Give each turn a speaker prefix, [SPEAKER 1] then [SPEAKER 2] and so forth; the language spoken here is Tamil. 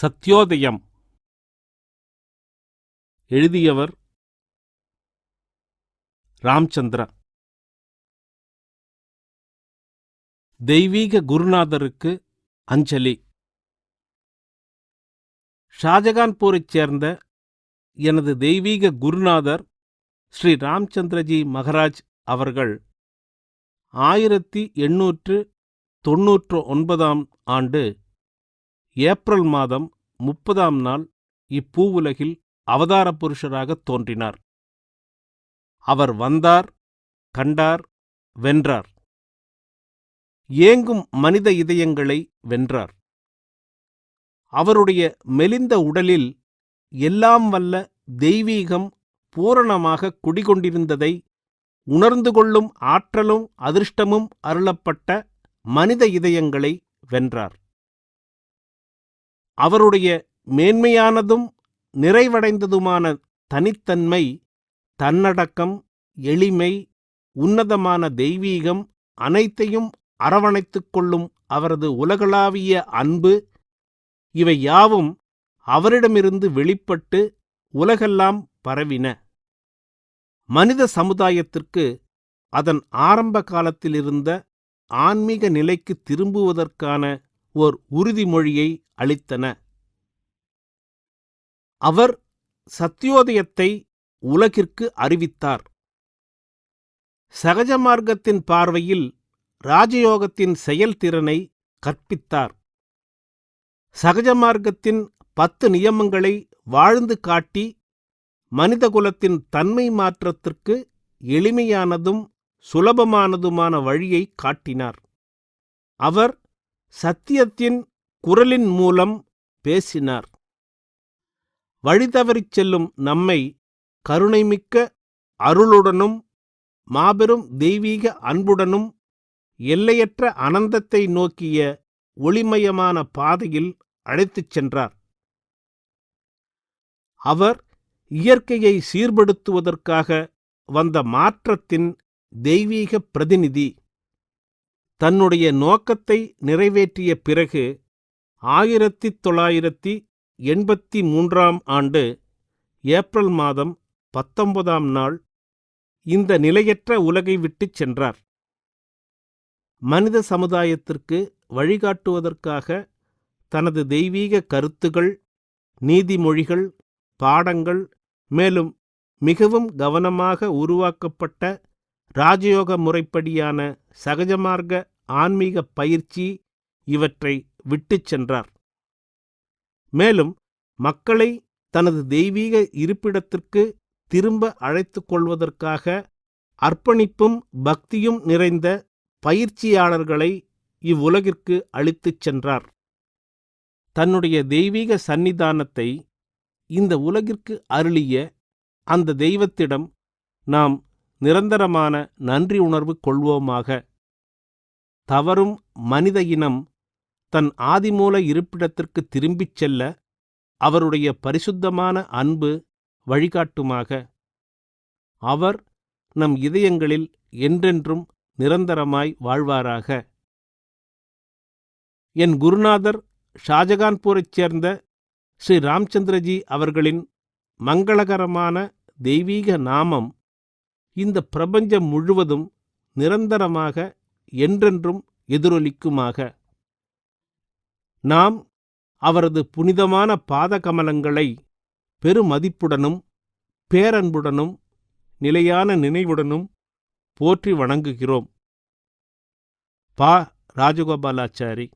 [SPEAKER 1] சத்யோதயம். எழுதியவர் ராம்சந்திரா. தெய்வீக குருநாதருக்கு அஞ்சலி. ஷாஜகான்பூரைச் சேர்ந்த எனது தெய்வீக குருநாதர் ஸ்ரீ ராம்சந்திரஜி மகராஜ் அவர்கள் ஆயிரத்தி எண்ணூற்று தொன்னூற்று ஒன்பதாம் ஆண்டு ஏப்ரல் மாதம் முப்பதாம் நாள் இப்பூவுலகில் அவதார புருஷராகத் தோன்றினார். அவர் வந்தார் கண்டார் வென்றார். ஏங்கும் மனித இதயங்களை வென்றார். அவருடைய மெலிந்த உடலில் எல்லாம் வல்ல தெய்வீகம் பூரணமாக குடிகொண்டிருந்ததை உணர்ந்து கொள்ளும் ஆற்றலும் அதிர்ஷ்டமும் அருளப்பட்ட மனித இதயங்களை வென்றார். அவருடைய மேன்மையானதும் நிறைவடைந்ததுமான தனித்தன்மை தன்னடக்கம் எளிமை உன்னதமான தெய்வீகம் அனைத்தையும் அரவணைத்துக் கொள்ளும் அவரது உலகளாவிய அன்பு இவை யாவும் அவரிடமிருந்து வெளிப்பட்டு உலகெல்லாம் பரவின. மனித சமுதாயத்திற்கு அதன் ஆரம்ப காலத்திலிருந்த ஆன்மீக நிலைக்கு திரும்புவதற்கான ஓர் உறுதிமொழியை அளித்தன. அவர் சத்தியோதயத்தை உலகிற்கு அறிவித்தார். சகஜ மார்க்கத்தின் பார்வையில் ராஜயோகத்தின் செயல்திறனை கற்பித்தார். சகஜ மார்க்கத்தின் பத்து நியமங்களை வாழ்ந்து காட்டி மனிதகுலத்தின் தன்மை மாற்றத்திற்கு எளிமையானதும் சுலபமானதுமான வழியை காட்டினார். அவர் சத்தியத்தின் குரலின் மூலம் பேசினார். வழிதவறிச் செல்லும் நம்மை கருணைமிக்க அருளுடனும் மாபெரும் தெய்வீக அன்புடனும் எல்லையற்ற அனந்தத்தை நோக்கிய ஒளிமயமான பாதையில் அழைத்துச் சென்றார். அவர் இயற்கையை சீர்படுத்துவதற்காக வந்த மாற்றத்தின் தெய்வீக பிரதிநிதி. தன்னுடைய நோக்கத்தை நிறைவேற்றிய பிறகு ஆயிரத்தி தொள்ளாயிரத்தி எண்பத்தி மூன்றாம் ஆண்டு ஏப்ரல் மாதம் பத்தொன்பதாம் நாள் இந்த நிலையற்ற உலகை விட்டுச் சென்றார். மனித சமுதாயத்திற்கு வழிகாட்டுவதற்காக தனது தெய்வீக கருத்துகள் நீதிமொழிகள் பாடங்கள் மேலும் மிகவும் கவனமாக உருவாக்கப்பட்ட ராஜயோக முறைப்படியான சகஜமார்க்க ஆன்மீக பயிற்சி இவற்றை விட்டுச் சென்றார். மேலும் மக்களை தனது தெய்வீக இருப்பிடத்திற்கு திரும்ப அழைத்துக் கொள்வதற்காக அர்ப்பணிப்பும் பக்தியும் நிறைந்த பயிற்சியாளர்களை இவ்வுலகிற்கு அளித்துச் சென்றார். தன்னுடைய தெய்வீக சந்நிதானத்தை இந்த உலகிற்கு அருளிய அந்த தெய்வத்திடம் நாம் நிரந்தரமான நன்றி உணர்வு கொள்வோமாக. தவறும் மனித இனம் தன் ஆதிமூல இருப்பிடத்திற்கு திரும்பிச் செல்ல அவருடைய பரிசுத்தமான அன்பு வழிகாட்டுமாக அவர் நம் இதயங்களில் என்றென்றும் நிரந்தரமாய் வாழ்வாராக. என் குருநாதர் ஷாஜகான்பூரைச் சேர்ந்த ஸ்ரீ ராம்சந்திரஜி அவர்களின் மங்களகரமான தெய்வீக நாமம் இந்த பிரபஞ்சம் முழுவதும் நிரந்தரமாக என்றென்றும் எதிரொலிக்குமாக. நாம் அவரது புனிதமான பாதகமலங்களை பெருமதிப்புடனும் பேரன்புடனும் நிலையான நினைவுடனும் போற்றி வணங்குகிறோம். பா. ராஜகோபாலாச்சாரி